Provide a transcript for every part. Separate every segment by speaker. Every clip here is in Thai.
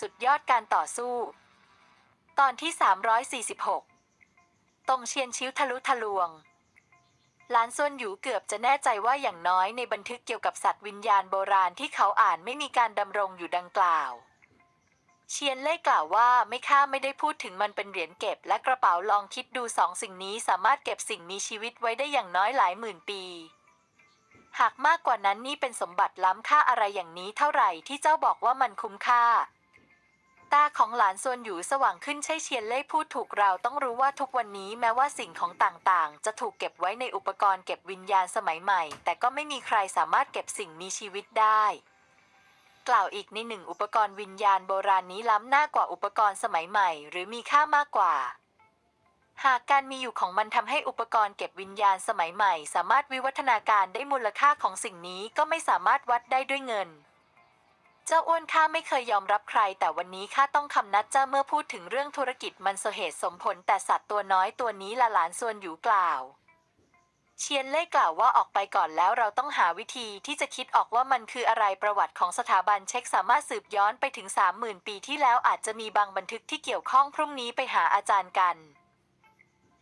Speaker 1: สุดยอดการต่อสู้ ตอนที่ 346 ตรงเชียนชิ้วทะลุทะลวงหลานซวนหยูเกือบจะแน่ใจว่าอย่างน้อยในบันทึกเกี่ยวกับสัตว์วิญญาณโบราณที่เขาอ่านไม่มีการดำรงอยู่ดังกล่าว เชียนเล่กล่าวว่าไม่ข้าไม่ได้พูดถึงมันเป็นเหรียญเก็บ และกระเป๋าลองคิดดูสองสิ่งนี้สามารถเก็บสิ่งมีชีวิตไว้ได้อย่างน้อยหลายหมื่นปีหากมากกว่านั้นนี่เป็นสมบัติล้ำค่าอะไรอย่างนี้เท่าไหร่ที่เจ้าบอกว่ามันคุ้มค่า ตาของหลานซวนหยูสว่างขึ้นใช่เชียนเล่พูดถูกเราต้องรู้ว่าทุกวันนี้แม้ว่าสิ่งของต่างๆ จะถูกเก็บไว้ในอุปกรณ์เก็บวิญญาณสมัยใหม่ แต่ก็ไม่มีใครสามารถเก็บสิ่งมีชีวิตได้ กล่าวอีกในหนึ่งอุปกรณ์วิญญาณโบราณนี้ล้ำหน้ากว่าอุปกรณ์สมัยใหม่ หรือมีค่ามากกว่าหากการมีอยู่ของมันทำให้อุปกรณ์เก็บวิญญาณสมัยใหม่ สามารถวิวัฒนาการได้มูลค่าของสิ่งนี้ก็ไม่สามารถวัดได้ด้วยเงิน เจ้าอ้วนข้าไม่เคยยอมรับใคร แต่วันนี้ข้าต้องคำนัดเจ้าเมื่อพูดถึงเรื่องธุรกิจมันสเหตุสมผลแต่สัตว์ตัวน้อยตัวนี้ละหลานส่วนอยู่กล่าว เชียนเล่กล่าวว่าออกไปก่อนแล้วเราต้องหาวิธีที่จะคิดออกว่ามันคืออะไรประวัติของสถาบันเช็คสามารถสืบย้อนไปถึง30,000ปีที่แล้วอาจจะมีบางบันทึกที่เกี่ยวข้องพรุ่งนี้ไปหาอาจารย์กัน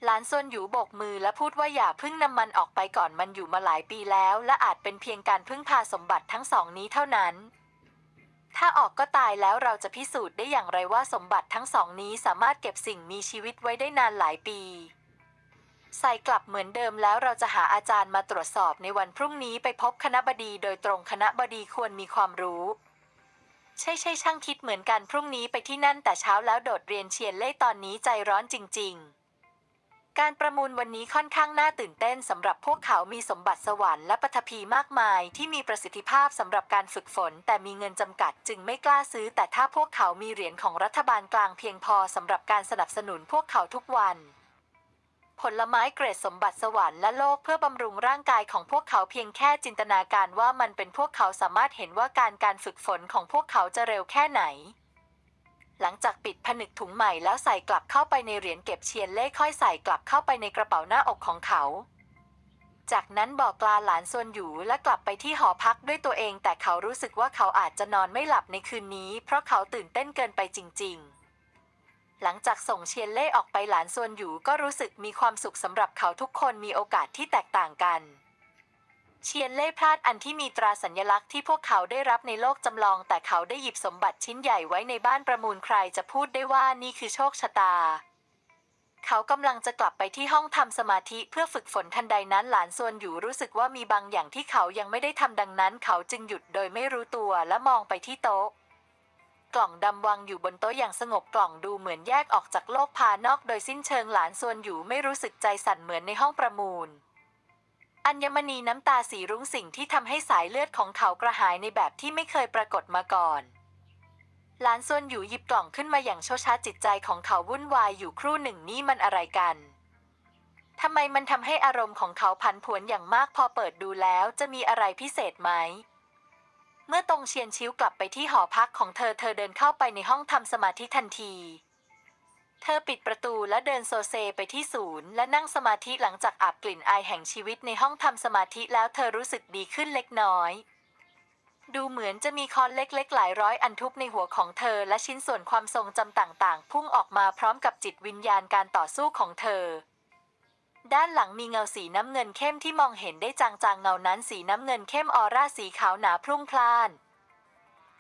Speaker 1: หลานซวนหยูโบกมือและพูดว่าอย่าพึ่งนำมันออกไปก่อนมันอยู่มาหลายปีแล้ว และอาจเป็นเพียงการพึ่งพาสมบัติทั้งสองนี้เท่านั้น ถ้าออกก็ตายแล้วเราจะพิสูจน์ได้อย่างไรว่าสมบัติทั้งสองนี้สามารถเก็บสิ่งมีชีวิตไว้ได้นานหลายปี ใส่กลับเหมือนเดิมแล้วเราจะหาอาจารย์มาตรวจสอบในวันพรุ่งนี้ไปพบคณะบดีโดยตรงคณะบดีควรมีความรู้ ใช่ใช่ช่างคิดเหมือนกันพรุ่งนี้ไปที่นั่นแต่เช้าแล้วโดดเรียนเชียนเล่ตอนนี้ใจร้อนจริง ๆ การประมูลวันนี้ค่อนข้างน่าตื่นเต้นสำหรับพวกเขามีสมบัติสวรรค์และปฐพีมากมายที่มีประสิทธิภาพสำหรับการฝึกฝน แต่มีเงินจำกัดจึงไม่กล้าซื้อ แต่ถ้าพวกเขามีเหรียญของรัฐบาลกลางเพียงพอสำหรับการสนับสนุนพวกเขาทุกวัน ผลไม้เกรดสมบัติสวรรค์และโลกเพื่อบำรุงร่างกายของพวกเขาเพียงแค่จินตนาการว่ามันเป็นพวกเขาสามารถเห็นว่าการการฝึกฝนของพวกเขาจะเร็วแค่ไหน หลังจากปิดผนึกถุงใหม่แล้วใส่กลับเข้าไปในเหรียญเก็บเชียนเล่ค่อยใส่กลับเข้าไปในกระเป๋าหน้าอกของเขา จากนั้นบอกลาหลานซวนอยู่และกลับไปที่หอพักด้วยตัวเอง แต่เขารู้สึกว่าเขาอาจจะนอนไม่หลับในคืนนี้ เพราะเขาตื่นเต้นเกินไปจริง ๆหลังจากส่งเชียนเล่ออกไปหลานซวนอยู่ก็รู้สึกมีความสุขสำหรับเขาทุกคนมีโอกาสที่แตกต่างกัน เชียนเล่พลาดอันที่มีตราสัญลักษณ์ที่พวกเขาได้รับในโลกจำลอง แต่เขาได้หยิบสมบัติชิ้นใหญ่ไว้ในบ้านประมูลใครจะพูดได้ว่านี่คือโชคชะตา เขากำลังจะกลับไปที่ห้องทำสมาธิเพื่อฝึกฝนทันใดนั้นหลานซวนอยู่รู้สึกว่ามีบางอย่างที่เขายังไม่ได้ทำดังนั้น เขาจึงหยุดโดยไม่รู้ตัวและมองไปที่โต๊ะกล่องดำวางอยู่บนโต๊ะอย่างสงบกล่องดูเหมือนแยกออกจากโลกภายนอกโดยสิ้นเชิงหลานซวนอยู่ไม่รู้สึกใจสั่นเหมือนในห้องประมูล อัญมณีน้ำตาสีรุ้งสิ่งที่ทำให้สายเลือดของเขากระหายในแบบที่ไม่เคยปรากฏมาก่อนหลานซวนอยู่หยิบกล่องขึ้นมาอย่างโชช้าจิตใจของเขาวุ่นวายอยู่ครู่หนึ่งนี่มันอะไรกันทำไมมันทำให้อารมณ์ของเขาพันผวนอย่างมากพอเปิดดูแล้วจะมีอะไรพิเศษไหม เมื่อตรงเชียนชิวกลับไปที่หอพักของเธอเธอเดินเข้าไปในห้องทำสมาธิทันที เธอปิดประตูและเดินโซเซไปที่ศูนย์ และนั่งสมาธิหลังจากอาบกลิ่นอายแห่งชีวิตในห้องทำสมาธิแล้วเธอรู้สึกดีขึ้นเล็กน้อย ดูเหมือนจะมีคอนเล็กๆ หลายร้อยอันทุบในหัวของเธอ และชิ้นส่วนความทรงจำต่างๆ พุ่งออกมาพร้อมกับจิตวิญญาณการต่อสู้ของเธอ ด้านหลังมีเงาสีน้ำเงินเข้มที่มองเห็นได้จางๆ เงานั้นสีน้ำเงินเข้มออร่าสีขาวหนาพรุ่งพล่าน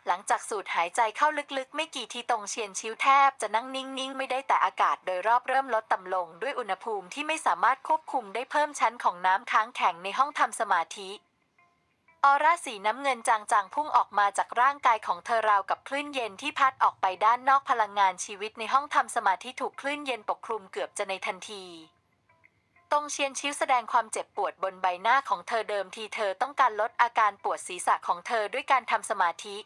Speaker 1: หลังจากสูดหายใจเข้าลึกๆ ไม่กี่ทีตรงเชียนชิวแทบจะนั่งนิ่งๆ ไม่ได้แต่อากาศโดยรอบเริ่มลดต่ำลงด้วยอุณหภูมิที่ไม่สามารถควบคุมได้เพิ่มชั้นของน้ำค้างแข็งในห้องทำสมาธิออร่าสีน้ำเงินจางๆ พุ่งออกมาจากร่างกายของเธอราวกับคลื่นเย็นที่พัดออกไปด้านนอกพลังงานชีวิตในห้องทำสมาธิถูกคลื่นเย็นปกคลุมเกือบจะในทันทีตรงเชียนชิวแสดงความเจ็บปวดบนใบหน้าของเธอเดิมทีเธอต้องการลดอาการปวดศีรษะของเธอด้วยการทำสมาธิ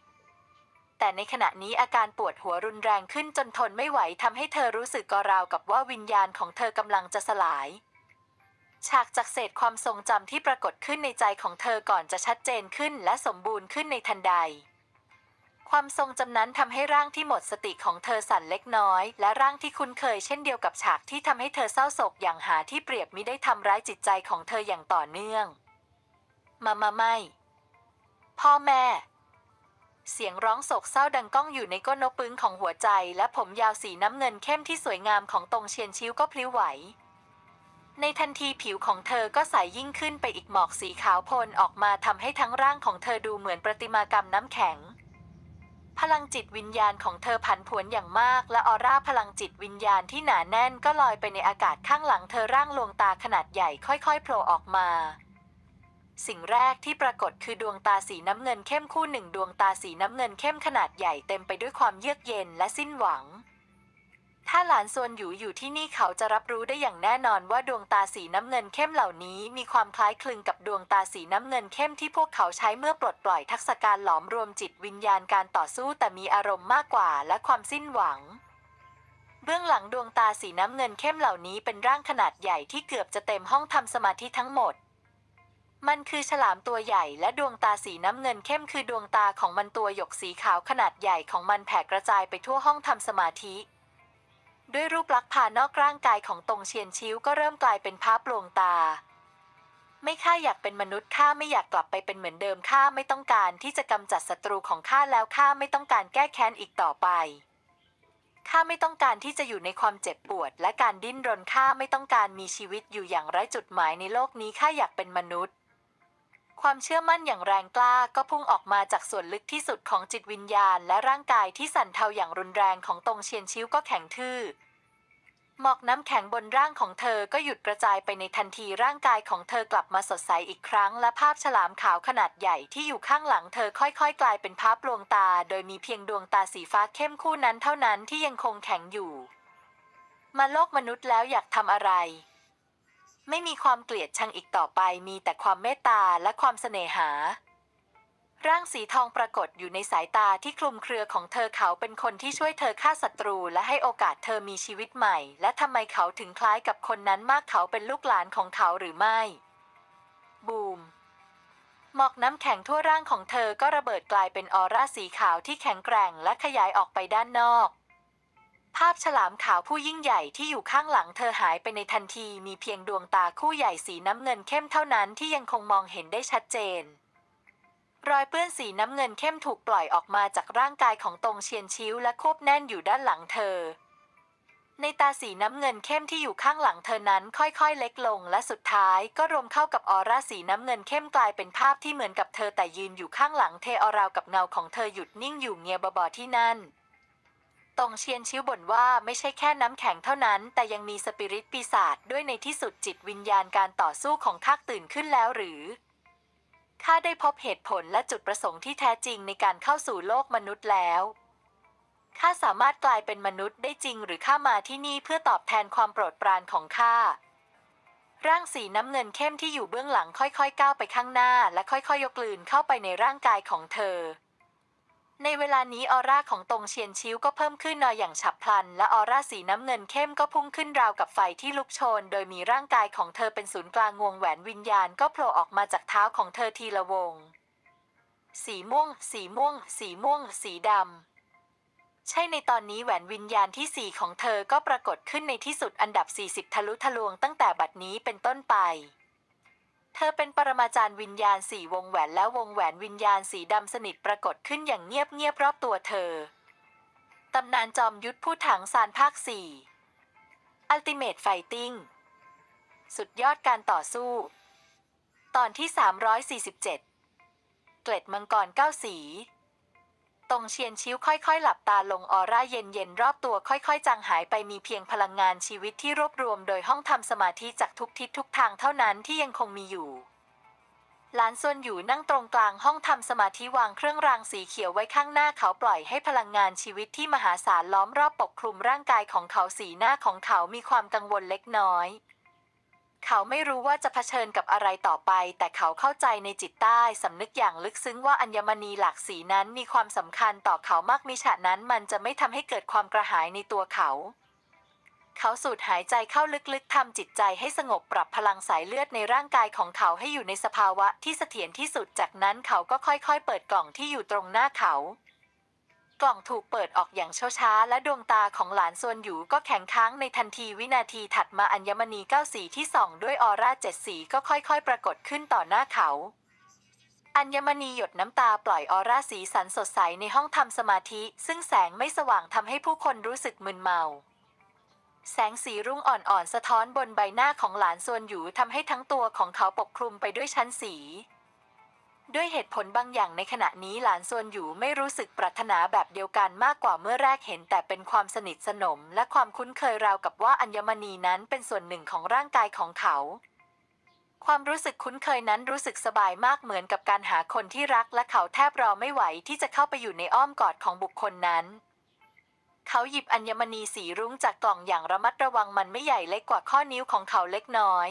Speaker 1: แต่ในขณะนี้อาการปวดหัวรุนแรงขึ้นจนทนไม่ไหวทำให้เธอรู้สึกกราวกับว่าวิญญาณของเธอกำลังจะสลาย ฉากจากเศษความทรงจำที่ปรากฏขึ้นในใจของเธอก่อนจะชัดเจนขึ้นและสมบูรณ์ขึ้นในทันใด ความทรงจำนั้นทำให้ร่างที่หมดสติของเธอสั่นเล็กน้อย และร่างที่คุ้นเคยเช่นเดียวกับฉากที่ทำให้เธอเศร้าโศกอย่างหาที่เปรียบมิได้ทำร้ายจิตใจของเธออย่างต่อเนื่อง มามาไม่พ่อแม่ เสียงร้องโศกเศร้าดังก้องอยู่ในก้นนกปึ้งของหัวใจ และผมยาวสีน้ำเงินเข้มที่สวยงามของตรงเชียนชิวก็พลิ้วไหว ในทันทีผิวของเธอก็ใสยิ่งขึ้นไปอีกหมอกสีขาวพลออกมาทำให้ทั้งร่างของเธอดูเหมือนประติมากรรมน้ำแข็ง พลังจิตวิญญาณของเธอผันผวนอย่างมาก และออร่าพลังจิตวิญญาณที่หนาแน่นก็ลอยไปในอากาศข้างหลังเธอร่างลวงตาขนาดใหญ่ค่อยๆโผล่ออกมา สิ่งแรกที่ปรากฏคือดวงตาสีน้ำเงินเข้มคู่หนึ่งดวงตาสีน้ำเงินเข้มขนาดใหญ่เต็มไปด้วยความเยือกเย็นและสิ้นหวัง ถ้าหลานซวนอยู่อยู่ที่นี่เขาจะรับรู้ได้อย่างแน่นอนว่าดวงตาสีน้ำเงินเข้มเหล่านี้ มีความคล้ายคลึงกับดวงตาสีน้ำเงินเข้มที่พวกเขาใช้เมื่อปลดปล่อยทักษะการหลอมรวมจิตวิญญาณการต่อสู้แต่มีอารมณ์มากกว่าและความสิ้นหวังเบื้องหลังดวงตาสีน้ำเงินเข้มเหล่านี้เป็นร่างขนาดใหญ่ที่เกือบจะเต็มห้องทำสมาธิทั้งหมด มันคือฉลามตัวใหญ่และดวงตาสีน้ำเงินเข้มคือดวงตาของมันตัวหยกสีขาวขนาดใหญ่ของมันแผ่กระจายไปทั่วห้องทำสมาธิ ด้วยรูปลักษณ์ภายนอกร่างกายของตงเชียนชิวก็เริ่มกลายเป็นภาพลวงตา ไม่ข้าอยากเป็นมนุษย์ข้าไม่อยากกลับไปเป็นเหมือนเดิมข้าไม่ต้องการที่จะกำจัดศัตรูของข้าแล้วข้าไม่ต้องการแก้แค้นอีกต่อไปข้าไม่ต้องการที่จะอยู่ในความเจ็บปวด และการดิ้นรนข้าไม่ต้องการมีชีวิตอยู่อย่างไร้จุดหมายในโลกนี้ข้าอยากเป็นมนุษย์ ความเชื่อมั่นอย่างแรงกล้าก็พุ่งออกมาจากส่วนลึกที่สุดของจิตวิญญาณ และร่างกายที่สั่นเทาอย่างรุนแรงของตรงเชียนชิวก็แข็งทื่อหมอกน้ำแข็งบนร่างของเธอก็หยุดกระจายไปในทันทีร่างกายของเธอกลับมาสดใสอีกครั้ง และภาพฉลามขาวขนาดใหญ่ที่อยู่ข้างหลังเธอค่อยๆ กลายเป็นภาพลวงตา โดยมีเพียงดวงตาสีฟ้าเข้มคู่นั้นเท่านั้นที่ยังคงแข็งอยู่ มาโลกมนุษย์แล้วอยากทำอะไร ไม่มีความเกลียดชังอีกต่อไปมีแต่ความเมตตาและความเสน่หา ร่างสีทองปรากฏอยู่ในสายตาที่คลุมเครือของเธอเขาเป็นคนที่ช่วยเธอฆ่าศัตรูและให้โอกาสเธอมีชีวิตใหม่ และทำไมเขาถึงคล้ายกับคนนั้นมากเขาเป็นลูกหลานของเขาหรือไม่ บูมหมอกน้ำแข็งทั่วร่างของเธอก็ระเบิดกลายเป็นออร่าสีขาวที่แข็งแกร่งและขยายออกไปด้านนอก ภาพฉลามขาวผู้ยิ่งใหญ่ที่อยู่ข้างหลังเธอหายไปในทันทีมีเพียงดวงตาคู่ใหญ่สีน้ำเงินเข้มเท่านั้นที่ยังคงมองเห็นได้ชัดเจน รอยเปื้อนสีน้ำเงินเข้มถูกปล่อยออกมาจากร่างกายของตงเชียนชิวและควบแน่นอยู่ด้านหลังเธอ ในตาสีน้ำเงินเข้มที่อยู่ข้างหลังเธอนั้นค่อยๆ เล็กลง และสุดท้ายก็รวมเข้ากับออร่าสีน้ำเงินเข้มกลายเป็นภาพที่เหมือนกับเธอแต่ยืนอยู่ข้างหลังเทอราวกับเงาของเธอหยุดนิ่งอยู่เงียบบอๆที่นั่น ตงเชียนชิวบ่นว่าไม่ใช่แค่น้ำแข็งเท่านั้น แต่ยังมีสปิริตปีศาจด้วยในที่สุดจิตวิญญาณการต่อสู้ของข้าตื่นขึ้นแล้วหรือ ข้าได้พบเหตุผลและจุดประสงค์ที่แท้จริงในการเข้าสู่โลกมนุษย์แล้วข้าสามารถกลายเป็นมนุษย์ได้จริงหรือข้ามาที่นี่เพื่อตอบแทนความโปรดปรานของข้าร่างสีน้ำเงินเข้มที่อยู่เบื้องหลังค่อยๆ ก้าวไปข้างหน้า และค่อยๆ ยกลืนเข้าไปในร่างกายของเธอ ในเวลานี้ออร่าของตงเชียนชิวก็เพิ่มขึ้นนอยอย่างฉับพลัน และออร่าสีน้ำเงินเข้มก็พุ่งขึ้นราวกับไฟที่ลุกโชน โดยมีร่างกายของเธอเป็นศูนย์กลางวงแหวนวิญญาณก็โผล่ออกมาจากเท้าของเธอทีละวง สีม่วง สีม่วง สีม่วง สีดำ ใช่ในตอนนี้แหวนวิญญาณที่สี่ของเธอก็ปรากฏขึ้นในที่สุดอันดับ 40 ทะลุทะลวงตั้งแต่บัดนี้เป็นต้นไป เธอเป็นปรมาจารย์วิญญาณสี่วงแหวนและวงแหวนวิญญาณสีดำสนิทปรากฏขึ้นอย่างเงียบๆรอบตัวเธอ ตำนานจอมยุทธผู้ถังซานภาคสี่ Ultimate Fighting สุดยอดการต่อสู้ ตอนที่ 347 เกล็ดมังกรเก้าสี ตรงเชียนชิวค่อยๆ หลับตาลงออร่าเย็นๆ รอบตัวค่อยๆ จางหายไปมีเพียงพลังงานชีวิตที่รวบรวมโดยห้องทำสมาธิจากทุกทิศทุกทางเท่านั้นที่ยังคงมีอยู่หลานซวนอยู่นั่งตรงกลางห้องทำสมาธิวางเครื่องรางสีเขียวไว้ข้างหน้าเขาปล่อยให้พลังงานชีวิตที่มหาศาลล้อมรอบปกคลุมร่างกายของเขาสีหน้าของเขามีความกังวลเล็กน้อย เขาไม่รู้ว่าจะเผชิญกับอะไรต่อไป แต่เขาเข้าใจในจิตใต้สำนึกอย่างลึกซึ้งว่าอัญมณีหลากสีนั้นมีความสำคัญต่อเขามากมิฉะนั้นมันจะไม่ทำให้เกิดความกระหายในตัวเขา เขาสูดหายใจเข้าลึกๆทำจิตใจให้สงบปรับพลังสายเลือดในร่างกายของเขาให้อยู่ในสภาวะที่เสถียรที่สุดจากนั้นเขาก็ค่อยๆ เปิดกล่องที่อยู่ตรงหน้าเขา กล่องถูกเปิดออกอย่างช้าๆ และดวงตาของหลานซวนอยู่ก็แข็งค้างในทันทีวินาทีถัดมาอัญมณีเก้าสีที่ส่องด้วยออร่าเจ็ดสีก็ค่อยๆ ปรากฏขึ้นต่อหน้าเขา อัญมณีหยดน้ำตาปล่อยออร่าสีสันสดใสในห้องทำสมาธิ ซึ่งแสงไม่สว่างทำให้ผู้คนรู้สึกมึนเมาแสงสีรุ่งอ่อนๆ สะท้อนบนใบหน้าของหลานส่วนหยูทำให้ทั้งตัวของเขาปกคลุมไปด้วยชั้นสี ด้วยเหตุผลบางอย่างในขณะนี้หลานส่วนหยูไม่รู้สึกปรารถนาแบบเดียวกันมากกว่าเมื่อแรกเห็น แต่เป็นความสนิทสนม และความคุ้นเคยราวกับว่าอัญมณีนั้นเป็นส่วนหนึ่งของร่างกายของเขา ความรู้สึกคุ้นเคยนั้นรู้สึกสบายมากเหมือนกับการหาคนที่รักและเขาแทบรอไม่ไหวที่จะเข้าไปอยู่ในอ้อมกอดของบุคคลนั้นเขาหยิบอัญมณีสีรุ้งจากกล่องอย่างระมัดระวังมันไม่ใหญ่เล็กกว่าข้อนิ้วของเขาเล็กน้อย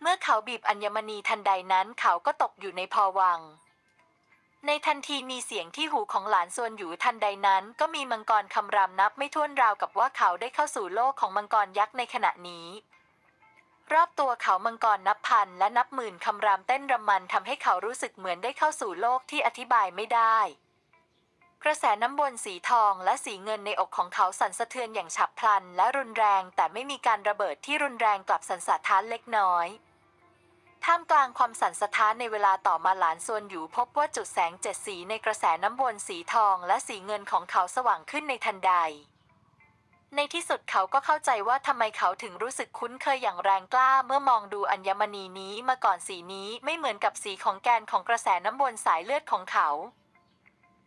Speaker 1: เมื่อเขาบีบอัญมณีทันใดนั้นเขาก็ตกอยู่ในภวัง ในทันทีมีเสียงที่หูของหลานส่วนอยู่ทันใดนั้น ก็มีมังกรคำรามนับไม่ถ้วนราวกับว่าเขาได้เข้าสู่โลกของมังกรยักษ์ในขณะนี้ รอบตัวเขามังกรนับพันและนับหมื่นคำรามเต้นรำมันทำให้เขารู้สึกเหมือนได้เข้าสู่โลกที่อธิบายไม่ได้ กระแสน้ำวนสีทองและสีเงินในอกของเขาสั่นสะเทือนอย่างฉับพลันและรุนแรงแต่ไม่มีการระเบิดที่รุนแรงกลับสั่นสะท้านเล็กน้อย ท่ามกลางความสั่นสะท้านในเวลาต่อมาหลานส่วนอยู่พบว่าจุดแสงเจ็ดสีในกระแสน้ำวนสีทองและสีเงินของเขาสว่างขึ้นในทันใด ในที่สุดเขาก็เข้าใจว่าทำไมเขาถึงรู้สึกคุ้นเคยอย่างแรงกล้าเมื่อมองดูอัญมณีนี้มาก่อนสีนี้ไม่เหมือนกับสีของแกนของกระแสน้ำวนสายเลือดของเขา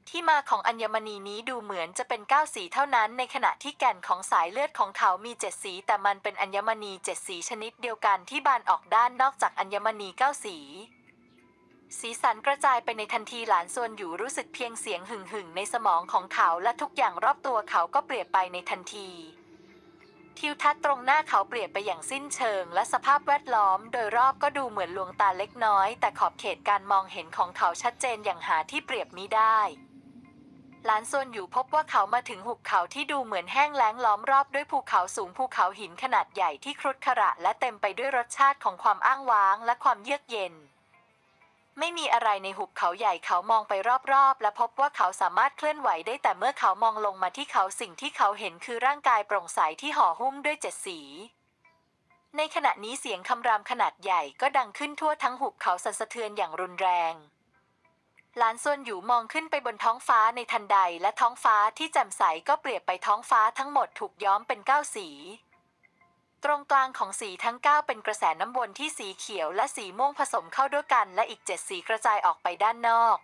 Speaker 1: ที่มาของอัญมณีนี้ดูเหมือนจะเป็นเก้าสีเท่านั้น ในขณะที่แก่นของสายเลือดของเขามีเจ็ดสี แต่มันเป็นอัญมณีเจ็ดสีชนิดเดียวกันที่บานออกด้านนอกจากอัญมณีเก้าสี สีสันกระจายไปในทันทีหลานส่วนอยู่รู้สึกเพียงเสียงหึ่งหึ่งๆในสมองของเขาและทุกอย่างรอบตัวเขาก็เปลี่ยนไปในทันที ทิวทัศน์ตรงหน้าเขาเปลี่ยนไปอย่างสิ้นเชิง และสภาพแวดล้อม โดยรอบก็ดูเหมือนลวงตาเล็กน้อย แต่ขอบเขตการมองเห็นของเขาชัดเจนอย่างหาที่เปรียบมิได้ หลานส่วนอยู่พบว่าเขามาถึงหุบเขาที่ดูเหมือนแห้งแล้งล้อมรอบด้วยภูเขาสูงภูเขาหินขนาดใหญ่ที่ครุฑขระและเต็มไปด้วยรสชาติของความอ้างว้างและความเยือกเย็น ไม่มีอะไรในหุบเขาใหญ่เขามองไปรอบๆ และพบว่าเขาสามารถเคลื่อนไหวได้แต่เมื่อเขามองลงมาที่เขาสิ่งที่เขาเห็นคือร่างกายโปร่งใสที่ห่อหุ้มด้วยเจ็ดสีในขณะนี้เสียงคำรามขนาดใหญ่ก็ดังขึ้นทั่วทั้งหุบเขาสั่นสะเทือนอย่างรุนแรง หลานส่วนอยู่มองขึ้นไปบนท้องฟ้าในทันใดและท้องฟ้าที่แจ่มใสก็เปลี่ยนไปท้องฟ้าทั้งหมดถูกย้อมเป็นเก้าสี ตรงกลางของสีทั้ง 9 เป็นกระแสน้ำวนที่สีเขียวและสีม่วงผสมเข้าด้วยกัน และอีกเจ็ดสีกระจายออกไปด้านนอก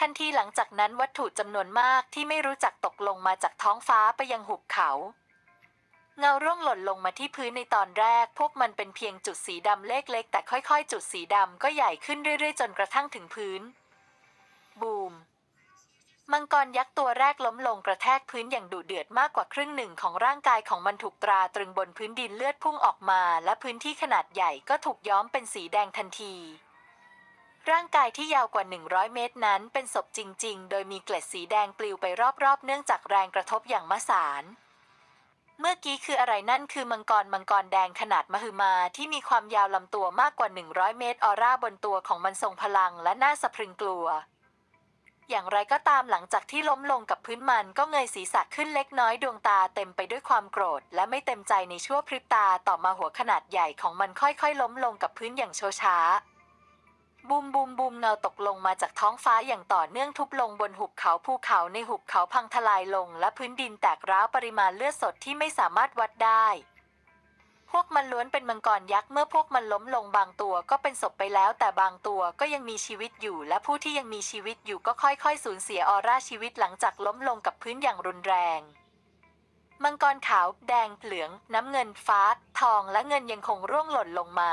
Speaker 1: ทันทีหลังจากนั้นวัตถุจำนวนมากที่ไม่รู้จักตกลงมาจากท้องฟ้าไปยังหุบเขาเงาร่วงหล่นลงมาที่พื้นในตอนแรก พวกมันเป็นเพียงจุดสีดำเล็กๆ แต่ค่อยๆ จุดสีดำก็ใหญ่ขึ้นเรื่อยๆ จนกระทั่งถึงพื้น บูม มังกรยักษ์ตัวแรกล้มลงกระแทกพื้นอย่างดุเดือดมากกว่าครึ่งหนึ่งของร่างกายของมันถูกตราตรึงบนพื้นดินเลือดพุ่งออกมา และพื้นที่ขนาดใหญ่ก็ถูกย้อมเป็นสีแดงทันทีร่างกายที่ยาวกว่า 100 เมตรนั้นเป็นศพจริง ๆ โดยมีเกล็ดสีแดงปลิวไปรอบๆ เนื่องจากแรงกระทบอย่างมหาศาลเมื่อกี้คืออะไรนั่นคือมังกรมังกรแดงขนาดมหึมาที่มีความยาวลำตัวมากกว่า 100 เมตรออร่าบนตัวของมันทรงพลังและน่าสะพรึงกลัว อย่างไรก็ตามหลังจากที่ล้มลงกับพื้นมันก็เงยศีรษะขึ้นเล็กน้อยดวงตาเต็มไปด้วยความโกรธ และไม่เต็มใจในชั่วพริบตาต่อมาหัวขนาดใหญ่ของมันค่อยๆ ล้มลงกับพื้นอย่างโชช้าบูมบูมบูมเงาตกลงมาจากท้องฟ้าอย่างต่อเนื่องทุบลงบนหุบเขาภูเขาในหุบเขาพังทลายลง และพื้นดินแตกร้าวปริมาณเลือดสดที่ไม่สามารถวัดได้ วกมันล้วนเป็นมังกรยักษ์เมื่อพวกมันล้มลงบางตัวก็เป็นศพไปแล้ว แต่บางตัวก็ยังมีชีวิตอยู่ และผู้ที่ยังมีชีวิตอยู่ก็ค่อยๆ สูญเสียออร่าชีวิตหลังจากล้มลงกับพื้นอย่างรุนแรง มังกรขาว แดง เหลือง น้ำเงินฟ้า ทองและเงินยังคงร่วงหล่นลงมา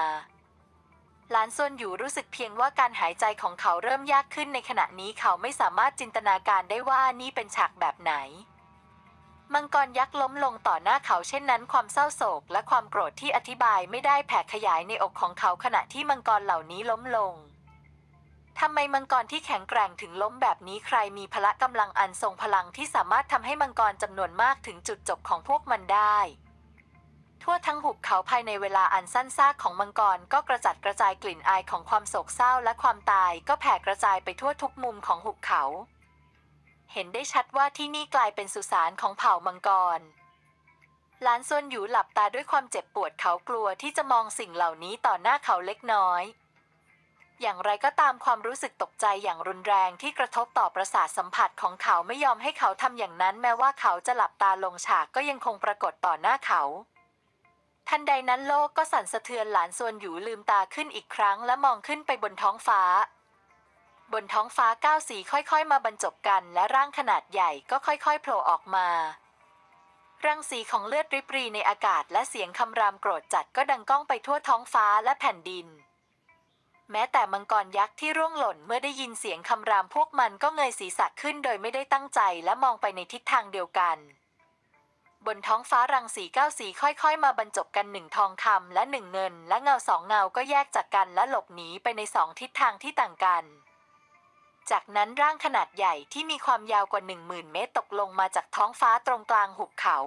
Speaker 1: หลานส่วนอยู่รู้สึกเพียงว่าการหายใจของเขาเริ่มยากขึ้นในขณะนี้เขาไม่สามารถจินตนาการได้ว่านี่เป็นฉากแบบไหน มังกรยักษ์ล้มลงต่อหน้าเขาเช่นนั้นความเศร้าโศก และความโกรธที่อธิบายไม่ได้แผ่ขยายในอกของเขาขณะที่มังกรเหล่านี้ล้มลงทำไมมังกรที่แข็งแกร่งถึงล้มแบบนี้ใครมีพละกำลังอันทรงพลังที่สามารถทำให้มังกรจำนวนมากถึงจุดจบของพวกมันได้ ทั่วทั้งหุบเขาภายในเวลาอันสั้นซากของมังกรก็กระจัดกระจายกลิ่นอายของความโศกเศร้าและความตายก็แผ่กระจายไปทั่วทุกมุมของหุบเขา เห็นได้ชัดว่าที่นี่กลายเป็นสุสานของเผ่ามังกรหลานซวนอยู่หลับตาด้วยความเจ็บปวดเขากลัวที่จะมองสิ่งเหล่านี้ต่อหน้าเขาเล็กน้อย อย่างไรก็ตามความรู้สึกตกใจอย่างรุนแรงที่กระทบต่อประสาทสัมผัสของเขาไม่ยอมให้เขาทำอย่างนั้น แม้ว่าเขาจะหลับตาลงฉากก็ยังคงปรากฏต่อหน้าเขาทันใดนั้นโลกก็สั่นสะเทือนหลานส่วนอยู่ลืมตาขึ้นอีกครั้งและมองขึ้นไปบนท้องฟ้า บนท้องฟ้าเก้าสีค่อยๆ มาบรรจบกัน และร่างขนาดใหญ่ก็ค่อยๆโผล่ออกมา รังสีของเลือดริบรีในอากาศและเสียงคำรามโกรธจัดก็ดังก้องไปทั่วท้องฟ้าและแผ่นดิน แม้แต่มังกรยักษ์ที่ร่วงหล่นเมื่อได้ยินเสียงคำรามพวกมันก็เงยศีรษะขึ้นโดยไม่ได้ตั้งใจและมองไปในทิศทางเดียวกัน บนท้องฟ้ารังสีเก้าสีค่อยๆ มาบรรจบกันหนึ่งทองคำและหนึ่งเงิน และเงาสองเงาก็แยกจากกันและหลบหนีไปในสองทิศทางที่ต่างกัน จากนั้นร่างขนาดใหญ่ที่มีความยาวกว่าหนึ่งหมื่นเมตรตกลงมาจากท้องฟ้าตรงกลางหุบเขา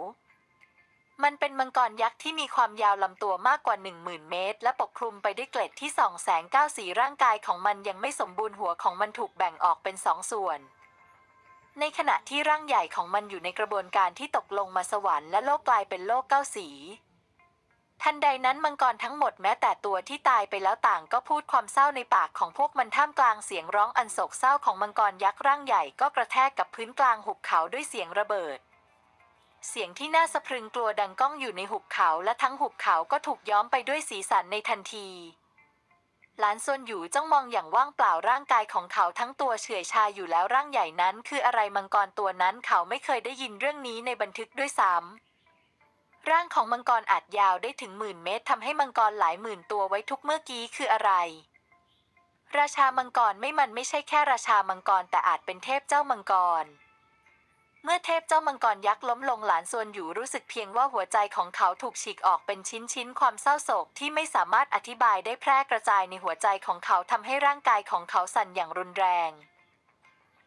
Speaker 1: มันเป็นมังกรยักษ์ที่มีความยาวลำตัวมากกว่าหนึ่งหมื่นเมตร และปกคลุมไปด้วยเกล็ดที่ส่องแสงเก้าสีร่างกายของมันยังไม่สมบูรณ์หัวของมันถูกแบ่งออกเป็นสองส่วน ในขณะที่ร่างใหญ่ของมันอยู่ในกระบวนการที่ตกลงมาสวรรค์และโลกกลายเป็นโลกเก้าสี ทันใดนั้นมังกรทั้งหมดแม้แต่ตัวที่ตายไปแล้วต่างก็พูดความเศร้าในปากของพวกมันท่ามกลางเสียงร้องอันโศกเศร้าของมังกรยักษ์ร่างใหญ่ก็กระแทกกับพื้นกลางหุบเขาด้วยเสียงระเบิด เสียงที่น่าสะพรึงกลัวดังก้องอยู่ในหุบเขาและทั้งหุบเขาก็ถูกย้อมไปด้วยสีสันในทันทีหลานซวนอยู่จ้องมองอย่างว่างเปล่าร่างกายของเขาทั้งตัวเฉื่อยชาอยู่แล้วร่างใหญ่นั้น คืออะไรมังกรตัวนั้นเขาไม่เคยได้ยินเรื่องนี้ในบันทึกด้วยซ้ำ ร่างของมังกรอาจยาวได้ถึงหมื่นเมตรทำให้มังกรหลายหมื่นตัวไว้ทุกเมื่อกี้คืออะไร ราชามังกรไม่มันไม่ใช่แค่ราชามังกรแต่อาจเป็นเทพเจ้ามังกร เมื่อเทพเจ้ามังกรยักษ์ล้มลงหลานส่วนอยู่รู้สึกเพียงว่าหัวใจของเขาถูกฉีกออกเป็นชิ้นๆความเศร้าโศกที่ไม่สามารถอธิบายได้แพร่กระจายในหัวใจของเขาทำให้ร่างกายของเขาสั่นอย่างรุนแรง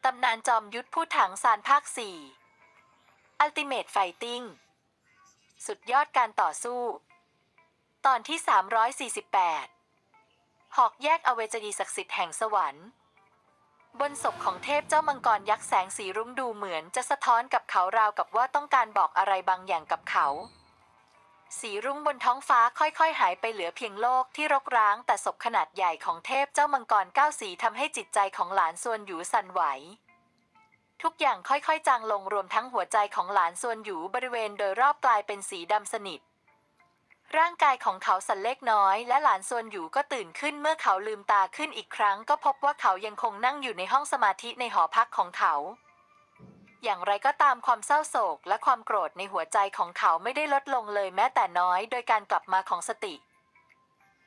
Speaker 1: ตำนานจอมยุทธผู้ถังซานภาค4 Ultimate Fighting สุดยอดการต่อสู้ ตอนที่ 348 หอกแยกอเวจดีศักดิ์สิทธิ์แห่งสวรรค์ บนศพของเทพเจ้ามังกรยักษ์แสงสีรุ้งดูเหมือนจะสะท้อนกับเขาราวกับว่าต้องการบอกอะไรบางอย่างกับเขา สีรุ้งบนท้องฟ้าค่อยๆ หายไปเหลือเพียงโลกที่รกร้าง แต่ศพขนาดใหญ่ของเทพเจ้ามังกรเก้าสีทำให้จิตใจของหลานส่วนหยูสั่นไหว ทุกอย่างค่อยๆ จางลงรวมทั้งหัวใจของหลานส่วนหยูบริเวณโดยรอบกลายเป็นสีดำสนิท ร่างกายของเขาสั่นเล็กน้อย และหลานส่วนหยูก็ตื่นขึ้นเมื่อเขาลืมตาขึ้นอีกครั้ง ก็พบว่าเขายังคงนั่งอยู่ในห้องสมาธิในหอพักของเขา อย่างไรก็ตามความเศร้าโศก และความโกรธในหัวใจของเขาไม่ได้ลดลงเลยแม้แต่น้อย โดยการกลับมาของสติ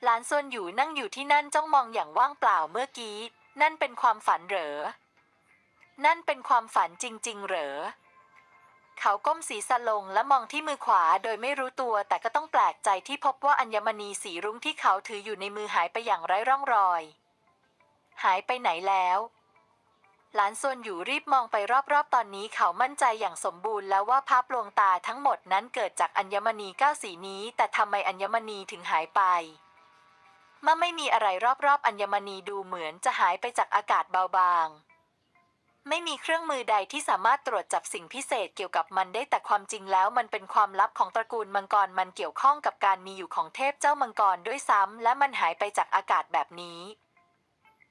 Speaker 1: หลานส่วนหยูนั่งอยู่ที่นั่นจ้องมองอย่างว่างเปล่าเมื่อกี้ นั่นเป็นความฝันเหรอ นั่นเป็นความฝันจริง ๆ เหรอ เขาก้มศีรษะลงและมองที่มือขวาโดยไม่รู้ตัว แต่ก็ต้องแปลกใจที่พบว่าอัญมณีสีรุ้งที่เขาถืออยู่ในมือหายไปอย่างไร้ร่องรอย หายไปไหนแล้วหลานซวนอยู่รีบมองไปรอบๆ ตอนนี้เขามั่นใจอย่างสมบูรณ์แล้วว่าภาพลวงตาทั้งหมดนั้นเกิดจากอัญมณีเก้าสีนี้ แต่ทำไมอัญมณีถึงหายไป เมื่อไม่มีอะไรรอบๆ อัญมณีดูเหมือนจะหายไปจากอากาศเบาบาง ไม่มีเครื่องมือใดที่สามารถตรวจจับสิ่งพิเศษเกี่ยวกับมันได้แต่ความจริงแล้วมันเป็นความลับของตระกูลมังกรมันเกี่ยวข้องกับการมีอยู่ของเทพเจ้ามังกรด้วยซ้ำและมันหายไปจากอากาศแบบนี้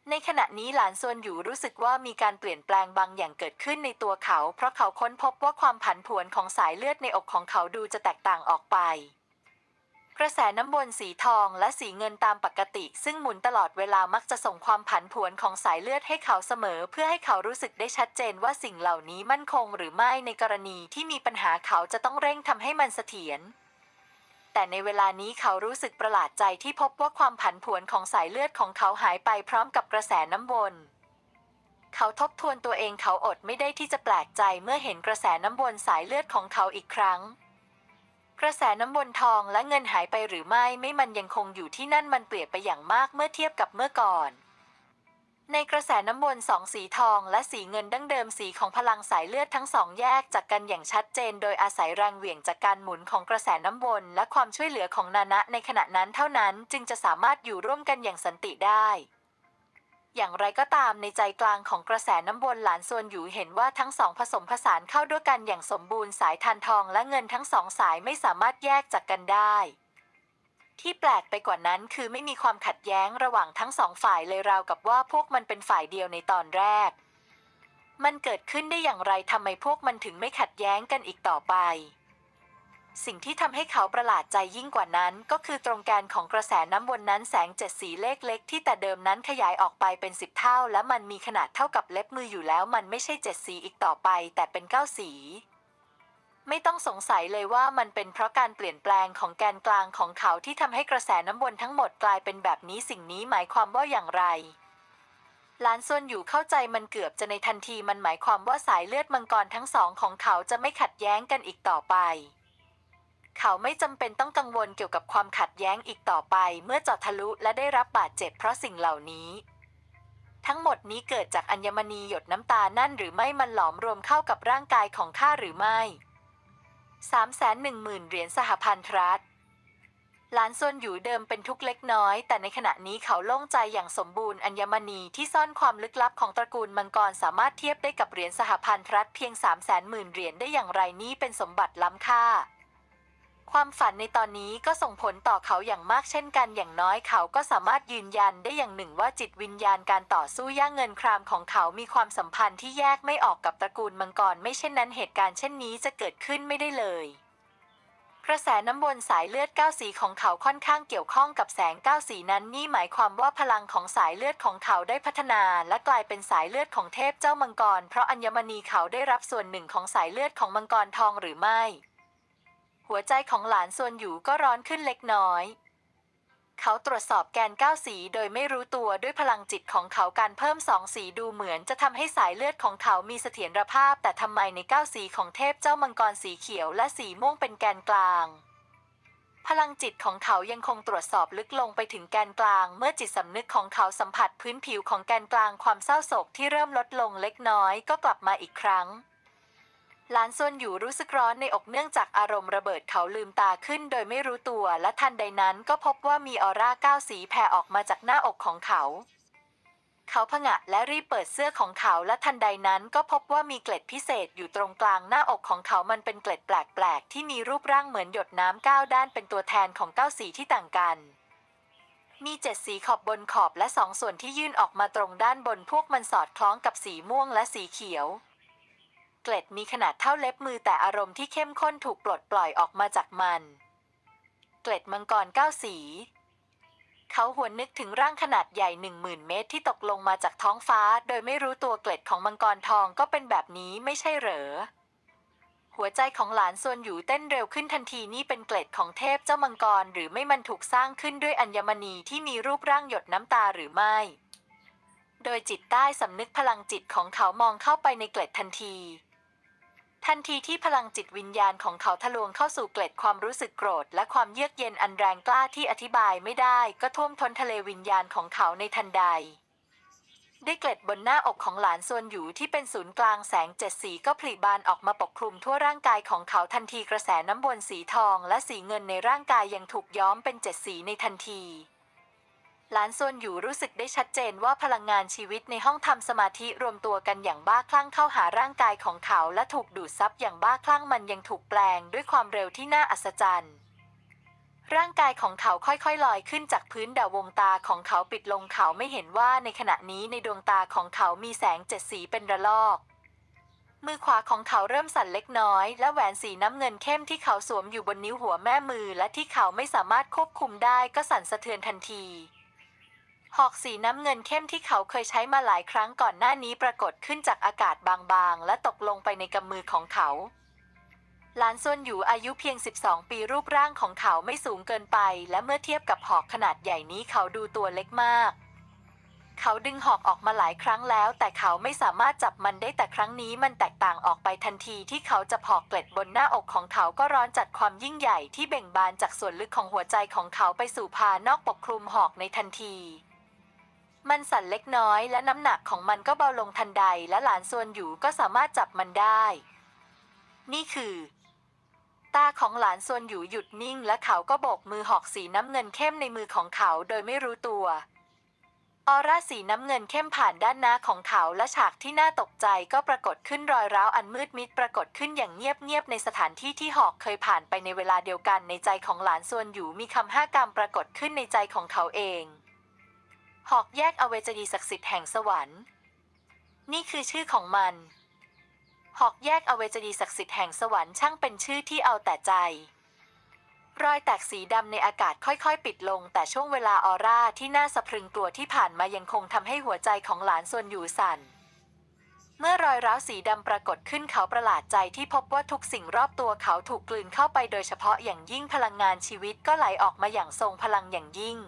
Speaker 1: ในขณะนี้หลานซวนอยู่รู้สึกว่ามีการเปลี่ยนแปลงบางอย่างเกิดขึ้นในตัวเขา เพราะเขาค้นพบว่าความผันผวนของสายเลือดในอกของเขาดูจะแตกต่างออกไป กระแสน้ำวนสีทองและสีเงินตามปกติ ซึ่งหมุนตลอดเวลามักจะส่งความผันผวนของสายเลือดให้เขาเสมอ เพื่อให้เขารู้สึกได้ชัดเจนว่าสิ่งเหล่านี้มั่นคงหรือไม่ในกรณีที่มีปัญหาเขาจะต้องเร่งทำให้มันเสถียรแต่ในเวลานี้เขารู้สึกประหลาดใจที่พบว่าความผันผวนของสายเลือดของเขาหายไปพร้อมกับกระแสน้ำวน เขาทบทวนตัวเองเขาอดไม่ได้ที่จะแปลกใจเมื่อเห็นกระแสน้ำวนสายเลือดของเขาอีกครั้ง กระแสน้ำวนทองและเงินหายไปหรือไม่ไม่มันยังคงอยู่ที่นั่นมันเปลี่ยนไปอย่างมากเมื่อเทียบกับเมื่อก่อน ในกระแสน้ำวนสองสีทองและสีเงินดั้งเดิมสีของพลังสายเลือดทั้งสองแยกจากกันอย่างชัดเจน โดยอาศัยแรงเหวี่ยงจากการหมุนของกระแสน้ำวนและความช่วยเหลือของนานะในขณะนั้นเท่านั้นจึงจะสามารถอยู่ร่วมกันอย่างสันติได้ อย่างไรก็ตามในใจกลางของกระแสน้ำวนหลานส่วนอยู่เห็นว่าทั้งสองผสมผสานเข้าด้วยกันอย่างสมบูรณ์สายทานทองและเงินทั้งสองสายไม่สามารถแยกจากกันได้ ที่แปลกไปกว่านั้นคือไม่มีความขัดแย้งระหว่างทั้งสองฝ่ายเลยราวกับว่าพวกมันเป็นฝ่ายเดียวในตอนแรก มันเกิดขึ้นได้อย่างไรทำไมพวกมันถึงไม่ขัดแย้งกันอีกต่อไป สิ่งที่ทำให้เขาประหลาดใจยิ่งกว่านั้น ก็คือตรงแกนของกระแสน้ำวนนั้นแสงเจ็ดสีเล็กๆที่แต่เดิมนั้นขยายออกไปเป็นสิบเท่า และมันมีขนาดเท่ากับเล็บมืออยู่แล้ว มันไม่ใช่เจ็ดสีอีกต่อไป แต่เป็นเก้าสี ไม่ต้องสงสัยเลยว่ามันเป็นเพราะการเปลี่ยนแปลงของแกนกลางของเขาที่ทำให้กระแสน้ำวนทั้งหมดกลายเป็นแบบนี้สิ่งนี้หมายความว่าอย่างไรหลานส่วนอยู่เข้าใจมันเกือบจะในทันทีมันหมายความว่าสายเลือดมังกรทั้งสองของเขาจะไม่ขัดแย้งกันอีกต่อไป เขาไม่จำเป็นต้องกังวลเกี่ยวกับความขัดแย้งอีกต่อไป เมื่อเจาะทะลุและได้รับบาดเจ็บเพราะสิ่งเหล่านี้ ทั้งหมดนี้เกิดจากอัญมณีหยดน้ำตานั่นหรือไม่มันหลอมรวมเข้ากับร่างกายของข้าหรือไม่สามแสนหนึ่งหมื่นเหรียญสหพันธรัฐหลานซวนอยู่เดิมเป็นทุกเล็กน้อย แต่ในขณะนี้เขาโล่งใจอย่างสมบูรณ์อัญมณีที่ซ่อนความลึกลับของตระกูลมังกรสามารถเทียบได้กับเหรียญสหพันธรัฐเพียงสามแสนหมื่นเหรียญได้อย่างไรนี่เป็นสมบัติล้ำค่า ความฝันในตอนนี้ก็ส่งผลต่อเขาอย่างมากเช่นกันอย่างน้อยเขาก็สามารถยืนยันได้อย่างหนึ่งว่าจิตวิญญาณการต่อสู้ย่างเงินครามของเขามีความสัมพันธ์ที่แยกไม่ออกกับตระกูลมังกรไม่เช่นนั้นเหตุการณ์เช่นนี้จะเกิดขึ้นไม่ได้เลยกระแสน้ำวนสายเลือดเก้าสีของเขาค่อนข้างเกี่ยวข้องกับแสงเก้าสีนั้นนี่หมายความว่าพลังของสายเลือดของเขาได้พัฒนาและกลายเป็นสายเลือดของเทพเจ้ามังกร เพราะอัญมณีเขาได้รับส่วนหนึ่งของสายเลือดของมังกรทองหรือไม่ หัวใจของหลานส่วนอยู่ก็ร้อนขึ้นเล็กน้อย เขาตรวจสอบแกนเก้าสีโดยไม่รู้ตัวด้วยพลังจิตของเขาการเพิ่มสองสีดูเหมือนจะทำให้สายเลือดของเขามีเสถียรภาพ แต่ทำไมในเก้าสีของเทพเจ้ามังกรสีเขียวและสีม่วงเป็นแกนกลางพลังจิตของเขายังคงตรวจสอบลึกลงไปถึงแกนกลาง เมื่อจิตสำนึกของเขาสัมผัสพื้นผิวของแกนกลางความเศร้าโศกที่เริ่มลดลงเล็กน้อยก็กลับมาอีกครั้ง หลานซวนอยู่รู้สึกร้อนในอกเนื่องจากอารมณ์ระเบิดเขาลืมตาขึ้นโดยไม่รู้ตัว และทันใดนั้นก็พบว่ามีออร่าก้าสีแผ่ออกมาจากหน้าอกของเขา เขาผงะและรีบเปิดเสื้อของเขาและทันใดนั้นก็พบว่ามีเกล็ดพิเศษอยู่ตรงกลางหน้าอกของเขามันเป็นเกล็ดแปลกๆที่มีรูปร่างเหมือนหยดน้ำก้าด้านเป็นตัวแทนของก้าสีที่ต่างกันมีเจ็ดสีขอบบนขอบและสองส่วนที่ยื่นออกมาตรงด้านบนพวกมันสอดคล้องกับสีม่วงและสีเขียว เกล็ดมีขนาดเท่าเล็บมือแต่อารมณ์ที่เข้มข้นถูกปลดปล่อยออกมาจากมัน เกล็ดมังกรเก้าสี เขาหวนนึกถึงร่างขนาดใหญ่หนึ่งหมื่นเมตรที่ตกลงมาจากท้องฟ้า โดยไม่รู้ตัวเกล็ดของมังกรทองก็เป็นแบบนี้ไม่ใช่เหรอ หัวใจของหลานส่วนอยู่เต้นเร็วขึ้นทันทีนี่เป็นเกล็ดของเทพเจ้ามังกรหรือไม่มันถูกสร้างขึ้นด้วยอัญมณีที่มีรูปร่างหยดน้ำตาหรือไม่โดยจิตใต้สำนึกพลังจิตของเขามองเข้าไปในเกล็ดทันที ทันทีที่พลังจิตวิญญาณของเขาทะลวงเข้าสู่เกล็ดความรู้สึกโกรธ และความเยือกเย็นอันแรงกล้าที่อธิบายไม่ได้ ก็ท่วมท้นทะเลวิญญาณของเขาในทันใดได้เกล็ดบนหน้าอกของหลานส่วนอยู่ที่เป็นศูนย์กลางแสงเจ็ดสีก็ผลิบานออกมาปกคลุมทั่วร่างกายของเขาทันทีกระแสน้ำวนสีทองและสีเงินในร่างกายยังถูกย้อมเป็นเจ็ดสีในทันที หลานส่วนอยู่รู้สึกได้ชัดเจนว่าพลังงานชีวิตในห้องทำสมาธิรวมตัวกันอย่างบ้าคลั่งเข้าหาร่างกายของเขา และถูกดูดซับอย่างบ้าคลั่งมันยังถูกแปลงด้วยความเร็วที่น่าอัศจรรย์ร่างกายของเขาค่อยๆลอยขึ้นจากพื้นดาววงตาของเขาปิดลงเขาไม่เห็นว่าในขณะนี้ในดวงตาของเขามีแสงเจ็ดสีเป็นระลอก มือขวาของเขาเริ่มสั่นเล็กน้อย และแหวนสีน้ำเงินเข้มที่เขาสวมอยู่บนนิ้วหัวแม่มือและที่เขาไม่สามารถควบคุมได้ก็สั่นสะเทือนทันที หอกสีน้ำเงินเข้มที่เขาเคยใช้มาหลายครั้งก่อนหน้านี้ปรากฏขึ้นจากอากาศบางๆ และตกลงไปในกำมือของเขา หลานส่วนอยู่อายุเพียง 12 ปีรูปร่างของเขาไม่สูงเกินไป และเมื่อเทียบกับหอกขนาดใหญ่นี้เขาดูตัวเล็กมาก เขาดึงหอกออกมาหลายครั้งแล้ว แต่เขาไม่สามารถจับมันได้แต่ครั้งนี้มันแตกต่างออกไปทันทีที่เขาจะหอกเกล็ดบนหน้าอกของเขาก็ร้อนจัดความยิ่งใหญ่ที่เบ่งบานจากส่วนลึกของหัวใจของเขาไปสู่พานอกปกคลุมหอกในทันที มันสั่นเล็กน้อยและน้ำหนักของมันก็เบาลงทันใดและหลานส่วนอยู่ก็สามารถจับมันได้ นี่คือ ตาของหลานส่วนอยู่หยุดนิ่งและเขาก็โบกมือหอกสีน้ำเงินเข้มในมือของเขาโดยไม่รู้ตัวออร่าสีน้ำเงินเข้มผ่านด้านหน้าของเขาและฉากที่น่าตกใจก็ปรากฏขึ้นรอยร้าวอันมืดมิดปรากฏขึ้นอย่างเงียบๆในสถานที่ที่หอกเคยผ่านไปในเวลาเดียวกันในใจของหลานส่วนอยู่มีคำห้ากรรมปรากฏขึ้นในใจของเขาเอง หอกแยกอเวจดีศักดิ์สิทธิ์แห่งสวรรค์ นี่คือชื่อของมัน หอกแยกอเวจดีศักดิ์สิทธิ์แห่งสวรรค์ช่างเป็นชื่อที่เอาแต่ใจ รอยแตกสีดำในอากาศค่อยๆ ปิดลง แต่ช่วงเวลาออร่าที่น่าสะพรึงกลัวที่ผ่านมายังคงทำให้หัวใจของหลานส่วนอยู่สั่น เมื่อรอยร้าวสีดำปรากฏขึ้นเขาประหลาดใจที่พบว่าทุกสิ่งรอบตัวเขาถูกกลืนเข้าไปโดยเฉพาะอย่างยิ่งพลังงานชีวิตก็ไหลออกมาอย่างทรงพลังอย่างยิ่ง